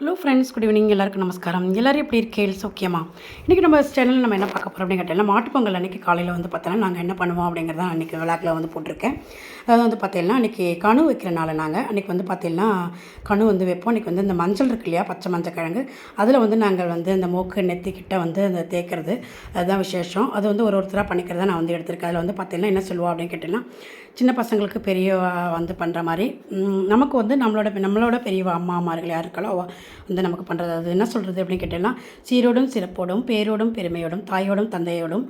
Hello friends good evening எல்லாருக்கும் நமஸ்காரம். எல்லோரும் எப்படி இருக்கேள் ஓகேமா இன்றைக்கி நம்ம சேனலில் நம்ம என்ன பார்க்க போகிறோம் அப்படின்னு கேட்டால் மாட்டுப்பொங்கல் அன்றைக்கி காலையில் வந்து பார்த்தோன்னா நாங்கள் என்ன பண்ணுவோம் அப்படிங்கிறத அன்றைக்கி விளாக்கில் வந்து போட்டிருக்கேன். அதாவது வந்து பார்த்தீங்கன்னா அன்றைக்கி கணு வைக்கிறனால நாங்கள் அன்றைக்கி வந்து பார்த்தீங்கன்னா கணு வந்து வைப்போம். அன்றைக்கி வந்து இந்த மஞ்சள் இருக்கு இல்லையா பச்சை மஞ்சள் கிழங்கு. அதில் வந்து நாங்கள் வந்து இந்த மூக்கு நெத்திக்கிட்ட வந்து அந்த தேய்க்கிறது. அதுதான் விசேஷம். அது வந்து ஒரு ஒருத்தராக பண்ணிக்கிறத நான் வந்து எடுத்திருக்கேன். அதில் வந்து பார்த்தீங்கன்னா என்ன சொல்லுவோம் அப்படின்னு கேட்டிங்கன்னா சின்ன பசங்களுக்கு பெரிய வந்து பண்ணுற மாதிரி. நமக்கு வந்து நம்மளோட நம்மளோட பெரியவா அம்மாமார்கள் யார் யாருக்களோ வந்து நமக்கு பண்ணுறது அது என்ன சொல்கிறது அப்படின்னு கேட்டீங்கன்னா சீரோடும் சிறப்போடும் பேரோடும் பெருமையோடும் தாயோடும் தந்தையோடும்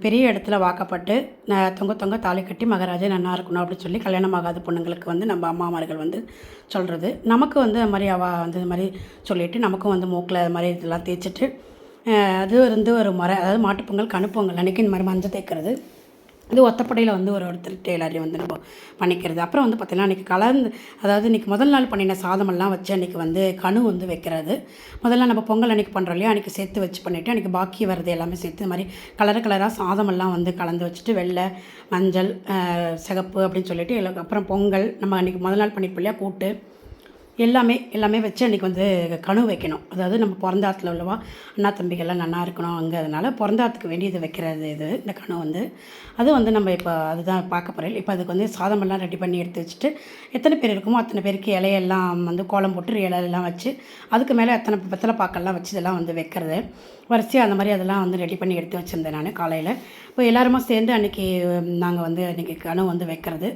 பெரிய இடத்துல வாக்கப்பட்டு தொங்க தொங்க தாலி கட்டி மகாராஜா நல்லா இருக்கணும் அப்படின்னு சொல்லி கல்யாணம் ஆகாத பொண்ணுங்களுக்கு வந்து நம்ம அம்மாமார்கள் வந்து சொல்கிறது நமக்கு வந்து அது மாதிரி அவள் வந்து இது மாதிரி சொல்லிவிட்டு நமக்கும் வந்து மூக்கில் அது மாதிரி இதெல்லாம் தேய்ச்சிட்டு அது வந்து ஒரு முறை அதாவது மாட்டுப்பொங்கல் கணுப்பொங்கல் அன்றைக்கி இந்த மாதிரி மஞ்சள் தேய்க்கிறது. இது ஒத்தப்படையில் வந்து ஒரு ஒருத்தர் டெய்லரையும் வந்து நம்ம பண்ணிக்கிறது. அப்புறம் வந்து பார்த்திங்கன்னா அன்றைக்கி கலந்து அதாவது இன்றைக்கி முதல் நாள் பண்ணின சாதமெல்லாம் வச்சு அன்றைக்கி வந்து கணு வந்து வைக்கிறது. முதல்ல நம்ம பொங்கல் அன்றைக்கி பண்ணுறோம் இல்லையா? அன்றைக்கி சேர்த்து வச்சு பண்ணிவிட்டு அன்றைக்கி பாக்கி வரது எல்லாமே சேர்த்து இது மாதிரி கலர் கலராக சாதமெல்லாம் வந்து கலந்து வச்சுட்டு வெள்ளை மஞ்சள் சிகப்பு அப்படின்னு சொல்லிட்டு எல்லாம் அப்புறம் பொங்கல் நம்ம அன்றைக்கி முதல் நாள் பண்ணிப்போம் இல்லையா? கூட்டு. எல்லாமே எல்லாமே வச்சு அன்றைக்கி வந்து கணு வைக்கணும். அதாவது நம்ம பிறந்தாத்துல உள்ளவா அண்ணா தம்பிகள்லாம் நல்லா இருக்கணும் இருக்கணுங்கிறதுனால பிறந்தாத்துக்கு வேண்டியது வைக்கிறது இது இந்த கணு வந்து. அது வந்து நம்ம இப்போ அதுதான் பார்க்க போகிறோம் இப்போ அதுக்கு வந்து சாதமெல்லாம் ரெடி பண்ணி எடுத்து வச்சுட்டு எத்தனை பேர் இருக்குமோ அத்தனை பேருக்கு இலையெல்லாம் வந்து கோலம் போட்டு இலையெல்லாம் வச்சு அதுக்கு மேலே எத்தனை வெத்தலை பாக்கெல்லாம் வச்சு இதெல்லாம் வந்து வைக்கிறது. வரிசையாக அந்த மாதிரி அதெல்லாம் வந்து ரெடி பண்ணி எடுத்து வச்சுருந்தேன் நான் காலையில். இப்போ எல்லாருமா சேர்ந்து அன்றைக்கி நாங்கள் வந்து அன்றைக்கி கணு வந்து வைக்கிறது.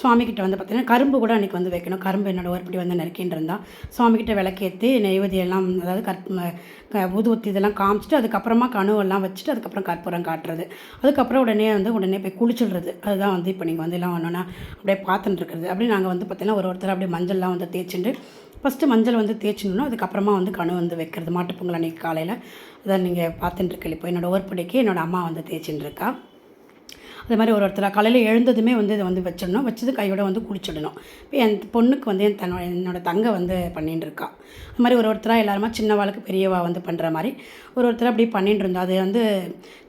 சுவாமிக்கிட்ட வந்து பார்த்திங்கன்னா கரும்பு கூட அன்றைக்கி வந்து வைக்கணும். கரும்பு என்னோட ஒருபடி வந்து நறுக்கின்னு இருந்தால் சுவாமிகிட்ட விளக்கேற்றி நெய்வதியெல்லாம் அதாவது கற்ப க ஊதுவத்தி இதெல்லாம் காமிச்சிட்டு அதுக்கப்புறமா கனவெல்லாம் வச்சுட்டு அதுக்கப்புறம் கற்பூரம் காட்டுறது. அதுக்கப்புறம் உடனே வந்து உடனே போய் குளிச்சிடுறது. அதுதான் வந்து இப்போ நீங்கள் வந்து எல்லாம் ஒன்றுனா அப்படியே பார்த்துட்டு இருக்கிறது. அப்படி நாங்கள் வந்து பார்த்திங்கன்னா ஒரு ஒருத்தர் அப்படியே மஞ்சள்லாம் வந்து தேய்ச்சிட்டு ஃபஸ்ட்டு மஞ்சள் வந்து தேய்ச்சிடணும். அதுக்கப்புறமா வந்து கணு வந்து வைக்கிறது. மாட்டுப்பொங்கல் அன்றைக்கி காலையில். அதான் நீங்கள் பார்த்துட்டு இருக்கல இப்போ என்னோடய ஓர்படிக்கு என்னோடய அம்மா வந்து தேய்ச்சின்னு இருக்கா. அது மாதிரி ஒரு ஒருத்தர் காலையில் எழுந்ததுமே வந்து இதை வந்து வச்சிடணும். வச்சது கையோட வந்து குளிச்சிடணும். இப்போ என் பொண்ணுக்கு வந்து என் தன்னோட என்னோட தங்கை வந்து பண்ணிட்டு இருக்கா அது மாதிரி ஒரு ஒருத்தராக எல்லாருமா சின்னவாளுக்கு பெரியவா வந்து பண்ணுற மாதிரி ஒரு ஒருத்தர் அப்படி பண்ணிட்டு இருந்தோம் அது வந்து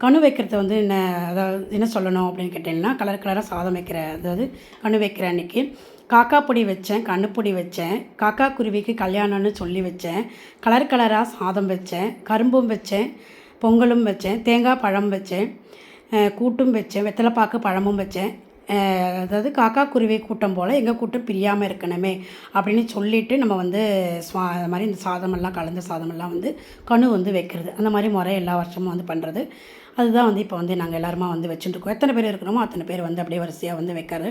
கணு வைக்கிறது வந்து என்ன அதாவது என்ன சொல்லணும் அப்படின்னு கேட்டிங்கன்னா கலர் கலராக சாதம் வைக்கிற அதாவது கணு வைக்கிற அன்னைக்கு காக்கா பொடி வச்சேன் கண்ணுப்பொடி வச்சேன் காக்கா குருவிக்கு கல்யாணம்னு சொல்லி வச்சேன் கலர் கலராக சாதம் வச்சேன் கரும்பும் வச்சேன் பொங்கலும் வச்சேன் தேங்காய் பழம் வச்சேன். கூட்டும் வச்சேன் வெத்தலைப்பாக்கு பழமும் வச்சேன். அதாவது காக்கா குருவி கூட்டம் போல் எங்கள் கூட்டம் பிரியாமல் இருக்கணுமே அப்படின்னு சொல்லிவிட்டு நம்ம வந்து ஸ்வா அது மாதிரி இந்த சாதமெல்லாம் கலந்த சாதமெல்லாம் வந்து கணு வந்து வைக்கிறது. அந்த மாதிரி முறை எல்லா வருஷமும் வந்து பண்ணுறது அதுதான் வந்து இப்போ வந்து நாங்கள் எல்லாருமா வந்து வச்சுட்டுருக்கோம் எத்தனை பேர் இருக்கிறோமோ அத்தனை பேர் வந்து அப்படியே வரிசையாக வந்து வைக்காரு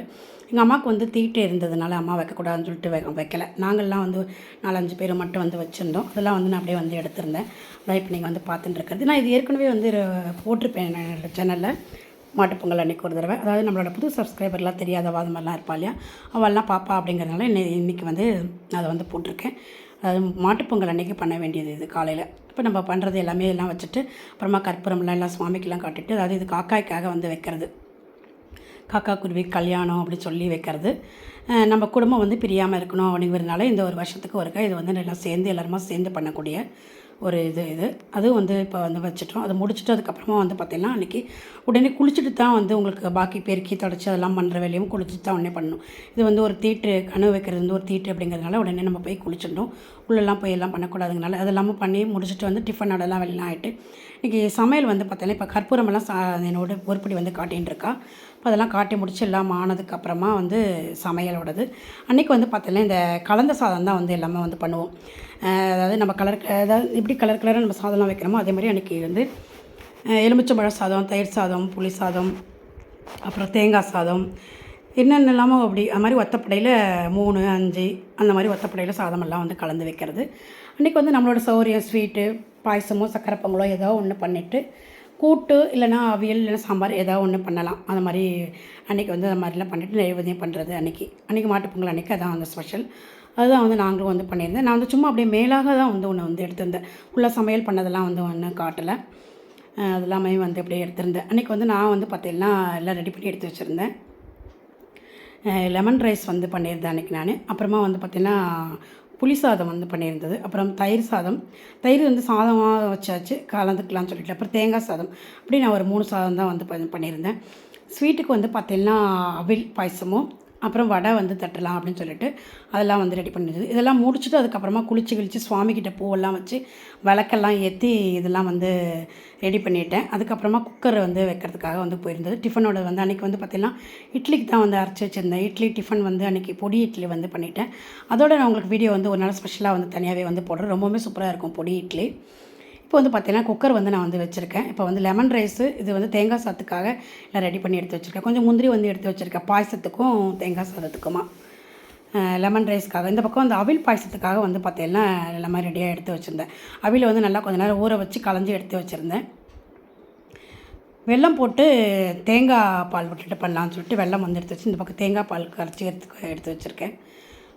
எங்கள் அம்மாவுக்கு வந்து தீட்டு இருந்ததுனால அம்மா வைக்கக்கூடாதுன்னு சொல்லிட்டு வை வைக்கல. நாங்கள்லாம் வந்து நாலஞ்சு பேர் மட்டும் வந்து வச்சுருந்தோம். அதெல்லாம் வந்து நான் அப்படியே வந்து எடுத்திருந்தேன். அதான் இப்போ நீங்கள் வந்து பார்த்துட்டு இருக்கிறது. நான் இது ஏற்கனவே வந்து போட்டிருப்பேன் சேனலில் மாட்டுப்பொங்கல் அன்றைக்கி ஒரு தடவை. அதாவது நம்மளோட புது சப்ஸ்கிரைபர்லாம் தெரியாதவா அது மாதிரிலாம் இருப்பா இல்லையா? அவள்லாம் பாப்பா அப்படிங்கிறதுனால இன்னை இன்றைக்கி வந்து அதை வந்து போட்டிருக்கேன். அதாவது மாட்டுப்பொங்கல் அன்றைக்கி பண்ண வேண்டியது இது காலையில். இப்போ நம்ம பண்ணுறது எல்லாமே எல்லாம் வச்சுட்டு அப்புறமா கற்பூரம்லாம் எல்லாம் சுவாமிக்கெல்லாம் காட்டிட்டு அதாவது இது காக்காய்க்காக வந்து வைக்கிறது. காக்கா குருவி கல்யாணம் அப்படி சொல்லி வைக்கிறது. நம்ம குடும்பம் வந்து பிரியாமல் இருக்கணும் அப்படிங்கிறதுனால இந்த ஒரு வருஷத்துக்கு ஒருக்கா இது வந்து எல்லாம் சேர்ந்து எல்லாருமா சேர்ந்து பண்ணக்கூடிய ஒரு இது இது. அதுவும் வந்து இப்போ வந்து வச்சுட்டோம். அது முடிச்சுட்டு அதுக்கப்புறமா வந்து பார்த்திங்கன்னா அன்றைக்கி உடனே குளிச்சுட்டு தான் வந்து உங்களுக்கு பாக்கி பெருக்கி தொடச்சி அதெல்லாம் பண்ணுற வேலையும் குளிச்சுட்டு தான் உடனே பண்ணணும். இது வந்து ஒரு தீட்டு கனவு வைக்கிறது வந்து ஒரு தீட்டு அப்படிங்கிறதுனால உடனே நம்ம போய் குளிச்சிட்டோம் உள்ளெல்லாம் போய் எல்லாம் பண்ணக்கூடாதுங்கனால அதெல்லாமல் பண்ணி முடிச்சுட்டு வந்து டிஃபனோடலாம் வெளிலாம் ஆகிட்டு இன்றைக்கி சமையல் வந்து பார்த்தீங்கன்னா இப்போ கற்பூரமெல்லாம் சா என்னோட ஒருபடி வந்து காட்டின்னு இருக்கா. இப்போ அதெல்லாம் காட்டி முடிச்சு எல்லாம் ஆனதுக்கப்புறமா வந்து சமையலோடது. அன்றைக்கி வந்து பார்த்தீங்கன்னா இந்த கலந்த சாதம் தான் வந்து எல்லாமே வந்து பண்ணுவோம். அதாவது நம்ம கலர் அதாவது எப்படி கலர் கலராக நம்ம சாதம்லாம் வைக்கிறோமோ அதே மாதிரி அன்றைக்கி வந்து அஹ் எலுமிச்சம்பழ சாதம் தயிர் சாதம் புளி சாதம் அப்புறம் தேங்காய் சாதம் என்னென்னலாமோ அப்படி அது மாதிரி ஒத்தப்படையில் மூணு அஞ்சு அந்த மாதிரி ஒத்தப்படையில் சாதமெல்லாம் வந்து கலந்து வைக்கிறது. அன்றைக்கி வந்து நம்மளோட சௌரியம் ஸ்வீட்டு பாயசமோ சக்கரை பொங்கலோ ஏதோ ஒன்று பண்ணிவிட்டு கூட்டு இல்லைன்னா அவியல் இல்லைன்னா சாம்பார் ஏதாவது ஒன்று பண்ணலாம். அந்த மாதிரி அன்றைக்கி வந்து அந்த மாதிரிலாம் பண்ணிவிட்டு நைவேத்தியம் பண்ணுறது அன்றைக்கி அன்றைக்கி மாட்டுப்பொங்கல் அன்றைக்கி அதான் வந்து ஸ்பெஷல் அதுதான் வந்து நாங்களும் வந்து பண்ணியிருந்தேன். நான் வந்து சும்மா அப்படியே மேலாக தான் வந்து ஒன்று வந்து எடுத்திருந்தேன். ஃபுல்லாக சமையல் பண்ணதெல்லாம் வந்து ஒன்றும் காட்டலை. அதெல்லாமே வந்து அப்படியே எடுத்திருந்தேன். அன்றைக்கி வந்து நான் வந்து பார்த்தீங்கன்னா எல்லாம் ரெடி பண்ணி எடுத்து வச்சுருந்தேன். லெமன் ரைஸ் வந்து பண்ணியிருந்தேன் அன்றைக்கி நான். அப்புறமா வந்து பார்த்திங்கன்னா புளி சாதம் வந்து பண்ணியிருந்தது. அப்புறம் தயிர் சாதம். தயிர் வந்து சாதமாக வச்சாச்சு. கலந்துக்கலாம்னு சொல்லிட்டு அப்புறம் தேங்காய் சாதம். அப்படி நான் ஒரு மூணு சாதம் தான் வந்து பண்ணியிருந்தேன். ஸ்வீட்டுக்கு வந்து பார்த்திங்கன்னா அவில் பாயசமும் அப்புறம் வடை வந்து தட்டலாம் அப்படின்னு சொல்லிட்டு அதெல்லாம் வந்து ரெடி பண்ணிடுது இதெல்லாம் முடிச்சுட்டு அதுக்கப்புறமா குளிச்சு கிழிச்சு சுவாமிக்கிட்ட பூவெல்லாம் வச்சு விளக்கெல்லாம் ஏற்றி இதெல்லாம் வந்து ரெடி பண்ணிட்டேன். அதுக்கப்புறமா குக்கர் வந்து வைக்கிறதுக்காக வந்து போயிருந்தது. டிஃபனோட வந்து அன்றைக்கி வந்து பார்த்திங்கன்னா இட்லிக்கு தான் வந்து அரைச்சி வச்சுருந்தேன். இட்லி டிஃபன் வந்து அன்றைக்கி பொடி இட்லி வந்து பண்ணிட்டேன். அதோட நான் உங்களுக்கு வீடியோ வந்து ஒரு நாள் ஸ்பெஷலாக வந்து தனியாகவே வந்து போடுறேன். ரொம்பவுமே சூப்பராக இருக்கும் பொடி இட்லி. இப்போ வந்து பார்த்தீங்கன்னா குக்கர் வந்து நான் வந்து வச்சுருக்கேன். இப்போ வந்து லெமன் ரைஸு இது வந்து தேங்காய் சாத்துக்காக நான் ரெடி பண்ணி எடுத்து வச்சுருக்கேன். கொஞ்சம் முந்திரி வந்து எடுத்து வச்சுருக்கேன். பாயசத்துக்கும் தேங்காய் சாதத்துக்குமா. லெமன் ரைஸ்க்காக இந்த பக்கம் அந்த அவில் பாயசத்துக்காக வந்து பார்த்தீங்கன்னா எல்லாமே ரெடியாக எடுத்து வச்சுருந்தேன். அவில வந்து நல்லா கொஞ்ச நேரம் ஊற வச்சு களைஞ்சி எடுத்து வச்சுருந்தேன். வெல்லம் போட்டு தேங்காய் பால் விட்டுட்டு பண்ணலான்னு சொல்லிட்டு வெல்லம் வந்து எடுத்து வச்சு இந்த பக்கம் தேங்காய் பால் கரைச்சி எடுத்து எடுத்து வச்சுருக்கேன்.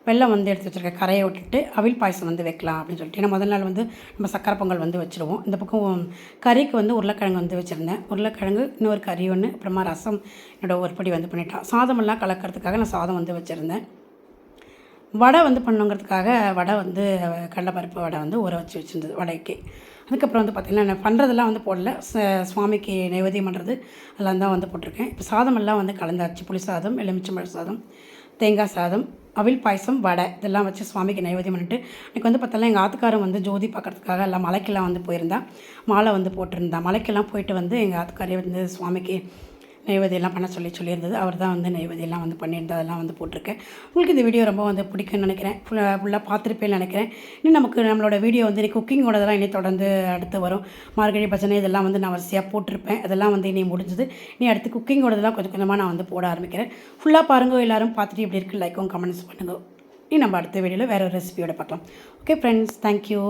வெள்ளம் வந்து எடுத்து வச்சுருக்கேன் கரையை விட்டுட்டு அவில் பாயசம் வந்து வைக்கலாம் அப்படின்னு சொல்லிட்டு. ஏன்னா முதல் நாள் வந்து நம்ம சக்கரை பொங்கல் வந்து வச்சுருவோம். இந்த பக்கம் கறிக்கு வந்து உருளைக்கிழங்கு வந்து வச்சுருந்தேன். உருளைக்கிழங்கு இன்னொரு கறி ஒன்று அப்புறமா ரசம் என்னோடய ஒரு படி வந்து பண்ணிட்டான் சாதமெல்லாம் கலக்கிறதுக்காக நான் சாதம் வந்து வச்சுருந்தேன். வடை வந்து பண்ணுங்கிறதுக்காக வடை வந்து கடலைப்பருப்பு வடை வந்து ஊற வச்சு வச்சுருந்தது வடைக்கு. அதுக்கப்புறம் வந்து பார்த்திங்கன்னா நான் பண்ணுறதெல்லாம் வந்து போடல. ச- சுவாமிக்கு நைவேத்தியம் பண்ணுறது எல்லாம் தான் வந்து போட்டிருக்கேன். இப்போ சாதமெல்லாம் வந்து கலந்தாச்சு. புளி சாதம் எலுமிச்சம்பழ சாதம் தேங்காய் சாதம் அவில் பாயசம் வடை இதெல்லாம் வச்சு சுவாமிக்கு நைவேத்தியம் பண்ணிட்டு எனக்கு வந்து பார்த்தாலும் எங்கள் ஆத்துக்காரன் வந்து ஜோதி பார்க்கறதுக்காக எல்லாம் மலைக்கெல்லாம் வந்து போயிருந்தா மாலை வந்து போட்டிருந்தா. மலைக்கெல்லாம் போயிட்டு வந்து எங்கள் ஆத்துக்காரே வந்து சுவாமிக்கு நெய்வேதியெல்லாம் பண்ண சொல்லி சொல்லியிருந்தது. அவர் தான் வந்து நெய்வேதியெல்லாம் வந்து பண்ணியிருந்தது அதெல்லாம் வந்து போட்டிருக்கேன். உங்களுக்கு இந்த வீடியோ ரொம்ப வந்து பிடிக்கும்னு நினைக்கிறேன். ஃபுல்லாக ஃபுல்லாக பார்த்துருப்பேன்னு நினைக்கிறேன். இன்னும் நமக்கு நம்மளோட வீடியோ வந்து இனி குக்கிங்கோடதெல்லாம் இனி தொடர்ந்து அடுத்து வரும். மார்கழி பஜனை இதெல்லாம் வந்து நான் வரிசையாக போட்டிருப்பேன். அதெல்லாம் வந்து இனி முடிஞ்சது. இனி அடுத்து குக்கிங்கோடதெல்லாம் கொஞ்சம் கொஞ்சமாக நான் வந்து போட ஆரம்பிக்கிறேன். ஃபுல்லாக பாருங்கள் எல்லோரும். பார்த்துட்டு எப்படி இருக்குது லைக்கும் கமெண்ட்ஸ் பண்ணுங்க. இனி நம்ம அடுத்த வீடியோவில் வேறு ஒரு ரெசிபியோட பார்க்கலாம். Okay friends thank you